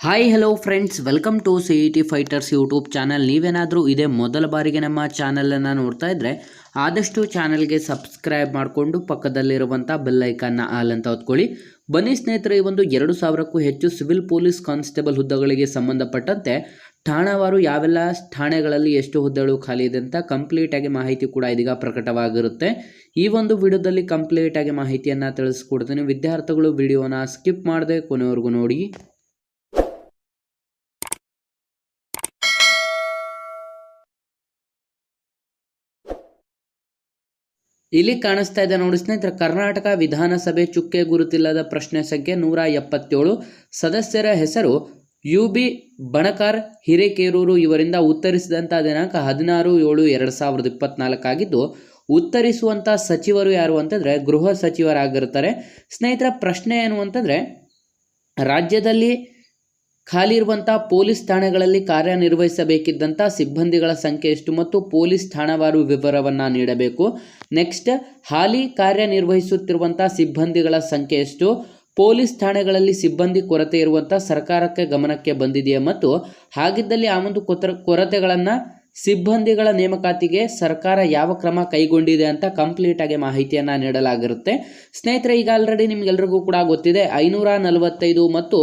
Hi hello friends welcome to C E T fighters YouTube channel ನೀವೇನಾದರೂ ಇದೇ ಮೊದಲ ಬಾರಿಗೆ ನಮ್ಮ ಚಾನಲನ್ನು ನೋಡ್ತಾ ಇದ್ದರೆ ಆದಷ್ಟು ಚಾನಲ್ಗೆ ಸಬ್ಸ್ಕ್ರೈಬ್ ಮಾಡಿಕೊಂಡು ಪಕ್ಕದಲ್ಲಿರುವಂಥ ಬೆಲ್ ಐಕಾನ್ನ ಆಲ್ ಅಂತ ಹೊತ್ಕೊಳ್ಳಿ. ಬನ್ನಿ ಸ್ನೇಹಿತರೆ, ಈ ಒಂದು ಎರಡು ಸಾವಿರಕ್ಕೂ ಹೆಚ್ಚು ಸಿವಿಲ್ ಪೊಲೀಸ್ ಕಾನ್ಸ್ಟೇಬಲ್ ಹುದ್ದೆಗಳಿಗೆ ಸಂಬಂಧಪಟ್ಟಂತೆ ಠಾಣಾವಾರು ಯಾವೆಲ್ಲ ಠಾಣೆಗಳಲ್ಲಿ ಎಷ್ಟು ಹುದ್ದೆಗಳು ಖಾಲಿ ಇದೆ ಅಂತ ಕಂಪ್ಲೀಟಾಗಿ ಮಾಹಿತಿ ಕೂಡ ಇದೀಗ ಪ್ರಕಟವಾಗಿರುತ್ತೆ. ಈ ಒಂದು ವಿಡಿಯೋದಲ್ಲಿ ಕಂಪ್ಲೀಟಾಗಿ ಮಾಹಿತಿಯನ್ನು ತಿಳಿಸ್ಕೊಡ್ತೀನಿ. ವಿದ್ಯಾರ್ಥಿಗಳು ವಿಡಿಯೋನ ಸ್ಕಿಪ್ ಮಾಡದೆ ಕೊನೆವರೆಗೂ ನೋಡಿ. ಇಲ್ಲಿ ಕಾಣಿಸ್ತಾ ಇದೆ ನೋಡಿ ಸ್ನೇಹಿತರೆ, ಕರ್ನಾಟಕ ವಿಧಾನಸಭೆ ಚುಕ್ಕೆ ಗುರುತಿಲ್ಲದ ಪ್ರಶ್ನೆ ಸಂಖ್ಯೆ ನೂರ ಎಪ್ಪತ್ತೇಳು. ಸದಸ್ಯರ ಹೆಸರು ಯು ಬಿ ಬಣಕಾರ್ ಹಿರೇಕೇರೂರು ಇವರಿಂದ ಉತ್ತರಿಸಿದಂಥ ದಿನಾಂಕ ಹದಿನಾರು ಏಳು ಎರಡು ಸಾವಿರದ ಇಪ್ಪತ್ನಾಲ್ಕಾಗಿದ್ದು ಉತ್ತರಿಸುವಂಥ ಸಚಿವರು ಯಾರು ಅಂತಂದರೆ ಗೃಹ ಸಚಿವರಾಗಿರ್ತಾರೆ. ಸ್ನೇಹಿತರ, ಪ್ರಶ್ನೆ ಏನು ಅಂತಂದರೆ, ರಾಜ್ಯದಲ್ಲಿ ಖಾಲಿ ಇರುವಂಥ ಪೊಲೀಸ್ ಠಾಣೆಗಳಲ್ಲಿ ಕಾರ್ಯನಿರ್ವಹಿಸಬೇಕಿದ್ದಂಥ ಸಿಬ್ಬಂದಿಗಳ ಸಂಖ್ಯೆ ಎಷ್ಟು ಮತ್ತು ಪೊಲೀಸ್ ಠಾಣವಾರು ವಿವರವನ್ನು ನೀಡಬೇಕು. ನೆಕ್ಸ್ಟ್ ಹಾಲಿ ಕಾರ್ಯನಿರ್ವಹಿಸುತ್ತಿರುವಂಥ ಸಿಬ್ಬಂದಿಗಳ ಸಂಖ್ಯೆ ಎಷ್ಟು? ಪೊಲೀಸ್ ಠಾಣೆಗಳಲ್ಲಿ ಸಿಬ್ಬಂದಿ ಕೊರತೆ ಇರುವಂಥ ಸರ್ಕಾರಕ್ಕೆ ಗಮನಕ್ಕೆ ಬಂದಿದೆಯೇ ಮತ್ತು ಹಾಗಿದ್ದಲ್ಲಿ ಆ ಒಂದು ಕೊರತೆಗಳನ್ನು ಸಿಬ್ಬಂದಿಗಳ ನೇಮಕಾತಿಗೆ ಸರ್ಕಾರ ಯಾವ ಕ್ರಮ ಕೈಗೊಂಡಿದೆ ಅಂತ ಕಂಪ್ಲೀಟ್ ಆಗಿ ಮಾಹಿತಿಯನ್ನು ನೀಡಲಾಗಿರುತ್ತೆ. ಸ್ನೇಹಿತರೆ, ಈಗ ಆಲ್ರೆಡಿ ನಿಮ್ಗೆಲ್ರಿಗೂ ಕೂಡ ಗೊತ್ತಿದೆ ಐನೂರ ನಲವತ್ತೈದು ಮತ್ತು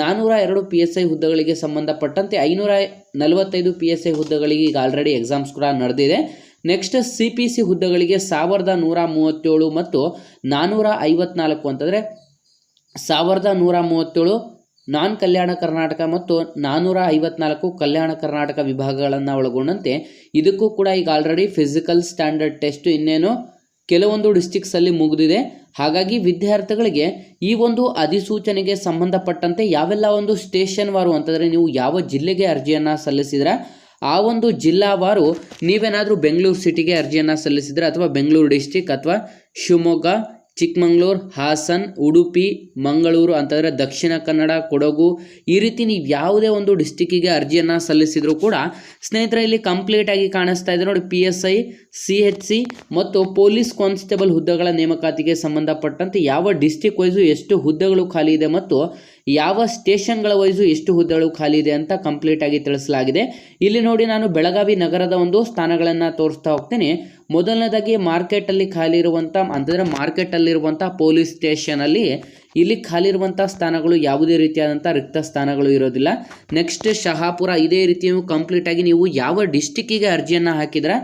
ನಾನೂರ ಎರಡು ಪಿ ಎಸ್ ಐ ಹುದ್ದೆಗಳಿಗೆ ಸಂಬಂಧಪಟ್ಟಂತೆ ಐನೂರ ನಲವತ್ತೈದು ಪಿ ಎಸ್ ಐ ಹುದ್ದೆಗಳಿಗೆ ಈಗ ಆಲ್ರೆಡಿ ಎಕ್ಸಾಮ್ಸ್ ಕೂಡ ನಡೆದಿದೆ. ನೆಕ್ಸ್ಟ್ ಸಿ ಪಿ ಸಿ ಹುದ್ದೆಗಳಿಗೆ ಸಾವಿರದ ನೂರ ಮೂವತ್ತೇಳು ಮತ್ತು ನಾನೂರ ಐವತ್ನಾಲ್ಕು ಅಂತಂದರೆ ಸಾವಿರದ ನೂರ ಮೂವತ್ತೇಳು ನಾನ್ ಕಲ್ಯಾಣ ಕರ್ನಾಟಕ ಮತ್ತು ನಾನ್ನೂರ ಐವತ್ನಾಲ್ಕು ಕಲ್ಯಾಣ ಕರ್ನಾಟಕ ವಿಭಾಗಗಳನ್ನು ಒಳಗೊಂಡಂತೆ ಇದಕ್ಕೂ ಕೂಡ ಈಗ ಆಲ್ರೆಡಿ ಫಿಸಿಕಲ್ ಸ್ಟ್ಯಾಂಡರ್ಡ್ ಟೆಸ್ಟ್ ಇನ್ನೇನು ಕೆಲವೊಂದು ಡಿಸ್ಟಿಕ್ಸಲ್ಲಿ ಮುಗಿದಿದೆ. ಹಾಗಾಗಿ ವಿದ್ಯಾರ್ಥಿಗಳಿಗೆ ಈ ಒಂದು ಅಧಿಸೂಚನೆಗೆ ಸಂಬಂಧಪಟ್ಟಂತೆ ಯಾವೆಲ್ಲ ಒಂದು ಸ್ಟೇಷನ್ ವಾರು ಅಂತಂದರೆ ನೀವು ಯಾವ ಜಿಲ್ಲೆಗೆ ಅರ್ಜಿಯನ್ನು ಸಲ್ಲಿಸಿದ್ರೆ, ಆ ಒಂದು ಜಿಲ್ಲಾವಾರು ನೀವೇನಾದರೂ ಬೆಂಗಳೂರು ಸಿಟಿಗೆ ಅರ್ಜಿಯನ್ನು ಸಲ್ಲಿಸಿದ್ರೆ ಅಥವಾ ಬೆಂಗಳೂರು ಡಿಸ್ಟಿಕ್ ಅಥವಾ ಶಿವಮೊಗ್ಗ ಚಿಕ್ಕಮಂಗ್ಳೂರು, ಹಾಸನ್, ಉಡುಪಿ, ಮಂಗಳೂರು ಅಂತಂದರೆ ದಕ್ಷಿಣ ಕನ್ನಡ, ಕೊಡಗು ಈ ರೀತಿ ನೀವು ಯಾವುದೇ ಒಂದು ಡಿಸ್ಟಿಕ್ಕಿಗೆ ಅರ್ಜಿಯನ್ನು ಸಲ್ಲಿಸಿದರೂ ಕೂಡ ಸ್ನೇಹಿತರೆ ಇಲ್ಲಿ ಕಂಪ್ಲೀಟಾಗಿ ಕಾಣಿಸ್ತಾ ಇದೆ ನೋಡಿ P S I, C H C ಮತ್ತು ಪೊಲೀಸ್ ಕಾನ್ಸ್ಟೇಬಲ್ ಹುದ್ದೆಗಳ ನೇಮಕಾತಿಗೆ ಸಂಬಂಧಪಟ್ಟಂತೆ ಯಾವ ಡಿಸ್ಟಿಕ್ ವೈಸು ಎಷ್ಟು ಹುದ್ದೆಗಳು ಖಾಲಿ ಇದೆ ಮತ್ತು ಯಾವ ಸ್ಟೇಷನ್ಗಳ ವೈಸು ಎಷ್ಟು ಹುದ್ದೆಗಳು ಖಾಲಿ ಇದೆ ಅಂತ ಕಂಪ್ಲೀಟ್ ಆಗಿ ತಿಳಿಸಲಾಗಿದೆ. ಇಲ್ಲಿ ನೋಡಿ ನಾನು ಬೆಳಗಾವಿ ನಗರದ ಒಂದು ಸ್ಥಾನಗಳನ್ನು ತೋರಿಸ್ತಾ ಹೋಗ್ತೀನಿ. ಮೊದಲನೇದಾಗಿ ಮಾರ್ಕೆಟಲ್ಲಿ ಖಾಲಿ ಇರುವಂಥ ಅಂತಂದರೆ ಮಾರ್ಕೆಟಲ್ಲಿರುವಂಥ ಪೊಲೀಸ್ ಸ್ಟೇಷನಲ್ಲಿ ಇಲ್ಲಿ ಖಾಲಿ ಇರುವಂಥ ಸ್ಥಾನಗಳು ಯಾವುದೇ ರೀತಿಯಾದಂಥ ರಿಕ್ತ ಸ್ಥಾನಗಳು ಇರೋದಿಲ್ಲ. ನೆಕ್ಸ್ಟ್ ಶಹಾಪುರ, ಇದೇ ರೀತಿ ಕಂಪ್ಲೀಟ್ ಕಂಪ್ಲೀಟಾಗಿ ನೀವು ಯಾವ ಡಿಸ್ಟಿಕ್ಕಿಗೆ ಅರ್ಜಿಯನ್ನು ಹಾಕಿದ್ರೆ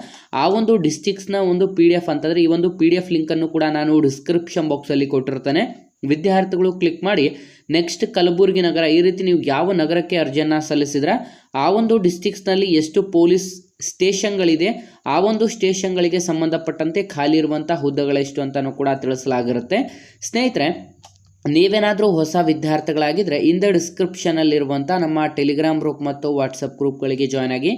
ಆ ಒಂದು ಡಿಸ್ಟಿಕ್ಸ್ನ ಒಂದು ಪಿ ಡಿ ಎಫ್ ಅಂತಂದರೆ ಈ ಒಂದು ಪಿ ಡಿ ಎಫ್ ಲಿಂಕನ್ನು ಕೂಡ ನಾನು ಡಿಸ್ಕ್ರಿಪ್ಷನ್ ಬಾಕ್ಸಲ್ಲಿ ಕೊಟ್ಟಿರ್ತೇನೆ. ವಿದ್ಯಾರ್ಥಿಗಳು ಕ್ಲಿಕ್ ಮಾಡಿ ನೆಕ್ಸ್ಟ್ ಕಲಬುರಗಿ ನಗರ, ಈ ರೀತಿ ನೀವು ಯಾವ ನಗರಕ್ಕೆ ಅರ್ಜಿಯನ್ನು ಸಲ್ಲಿಸಿದ್ರೆ, ಆ ಒಂದು ಡಿಸ್ಟಿಕ್ಸ್ನಲ್ಲಿ ಎಷ್ಟು ಪೊಲೀಸ್ ಸ್ಟೇಷನ್ಗಳಿದೆ ಆ ಒಂದು ಸ್ಟೇಷನ್ಗಳಿಗೆ ಸಂಬಂಧಪಟ್ಟಂತೆ ಖಾಲಿ ಇರುವಂಥ ಹುದ್ದೆಗಳೆಷ್ಟು ಅಂತಲೂ ಕೂಡ ತಿಳಿಸಲಾಗಿರುತ್ತೆ. ಸ್ನೇಹಿತರೆ, ನೀವೇನಾದರೂ ಹೊಸ ವಿದ್ಯಾರ್ಥಿಗಳಾಗಿದ್ದರೆ ಇಂದ ಡಿಸ್ಕ್ರಿಪ್ಷನಲ್ಲಿರುವಂಥ ನಮ್ಮ ಟೆಲಿಗ್ರಾಮ್ ಗ್ರೂಪ್ ಮತ್ತು ವಾಟ್ಸಪ್ ಗ್ರೂಪ್ಗಳಿಗೆ ಜಾಯ್ನ್ ಆಗಿ,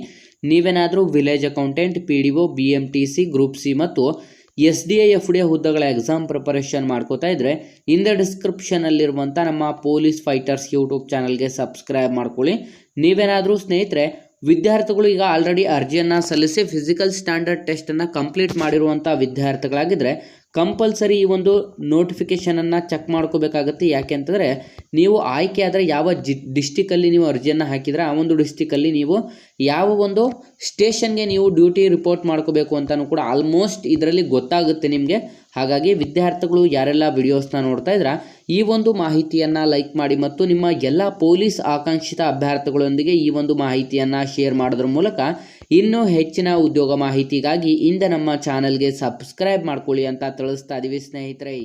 ನೀವೇನಾದರೂ village accountant P D O B M T C group C ಮತ್ತು S D I F D ಹುದ್ದೆಗಳ ಎಕ್ಸಾಮ್ ಪ್ರಿಪರೇಷನ್ ಮಾಡ್ಕೋತಾ ಇದ್ದರೆ ಇಂದ ಡಿಸ್ಕ್ರಿಪ್ಷನಲ್ಲಿರುವಂಥ ನಮ್ಮ ಪೊಲೀಸ್ ಫೈಟರ್ಸ್ ಯೂಟ್ಯೂಬ್ ಚಾನಲ್ಗೆ ಸಬ್ಸ್ಕ್ರೈಬ್ ಮಾಡ್ಕೊಳ್ಳಿ. ನೀವೇನಾದರೂ ಸ್ನೇಹಿತರೆ ವಿದ್ಯಾರ್ಥಿಗಳು ಈಗ ಆಲ್ರೆಡಿ ಅರ್ಜಿಯನ್ನು ಸಲ್ಲಿಸಿ ಫಿಸಿಕಲ್ ಸ್ಟ್ಯಾಂಡರ್ಡ್ ಟೆಸ್ಟನ್ನು ಕಂಪ್ಲೀಟ್ ಮಾಡಿರುವಂಥ ವಿದ್ಯಾರ್ಥಿಗಳಾಗಿದ್ದರೆ ಕಂಪಲ್ಸರಿ ಈ ಒಂದು ನೋಟಿಫಿಕೇಷನನ್ನು ಚೆಕ್ ಮಾಡ್ಕೋಬೇಕಾಗತ್ತೆ. ಯಾಕೆ ಅಂತಂದರೆ ನೀವು ಆಯ್ಕೆ ಆದರೆ ಯಾವ ಜಿ ಡಿಸ್ಟಿಕಲ್ಲಿ ನೀವು ಅರ್ಜಿಯನ್ನು ಹಾಕಿದರೆ ಆ ಒಂದು ಡಿಸ್ಟಿಕಲ್ಲಿ ನೀವು ಯಾವ ಒಂದು ಸ್ಟೇಷನ್ಗೆ ನೀವು ಡ್ಯೂಟಿ ರಿಪೋರ್ಟ್ ಮಾಡ್ಕೋಬೇಕು ಅಂತಲೂ ಕೂಡ ಆಲ್ಮೋಸ್ಟ್ ಇದರಲ್ಲಿ ಗೊತ್ತಾಗುತ್ತೆ ನಿಮಗೆ. ಹಾಗಾಗಿ ವಿದ್ಯಾರ್ಥಿಗಳು ಯಾರೆಲ್ಲ ವಿಡಿಯೋಸ್ನ ನೋಡ್ತಾ ಇದ್ರೆ ಈ ಒಂದು ಮಾಹಿತಿಯನ್ನು ಲೈಕ್ ಮಾಡಿ ಮತ್ತು ನಿಮ್ಮ ಎಲ್ಲ ಪೊಲೀಸ್ ಆಕಾಂಕ್ಷಿತ ಅಭ್ಯರ್ಥಿಗಳೊಂದಿಗೆ ಈ ಒಂದು ಮಾಹಿತಿಯನ್ನು ಶೇರ್ ಮಾಡೋದ್ರ ಮೂಲಕ ಇನ್ನೂ ಹೆಚ್ಚಿನ ಉದ್ಯೋಗ ಮಾಹಿತಿಗಾಗಿ ಇಂದ ನಮ್ಮ ಚಾನಲ್ಗೆ ಸಬ್ಸ್ಕ್ರೈಬ್ ಮಾಡ್ಕೊಳ್ಳಿ ಅಂತ ತಿಳಿಸ್ತಾ ಇದ್ದೀವಿ ಸ್ನೇಹಿತರೆ.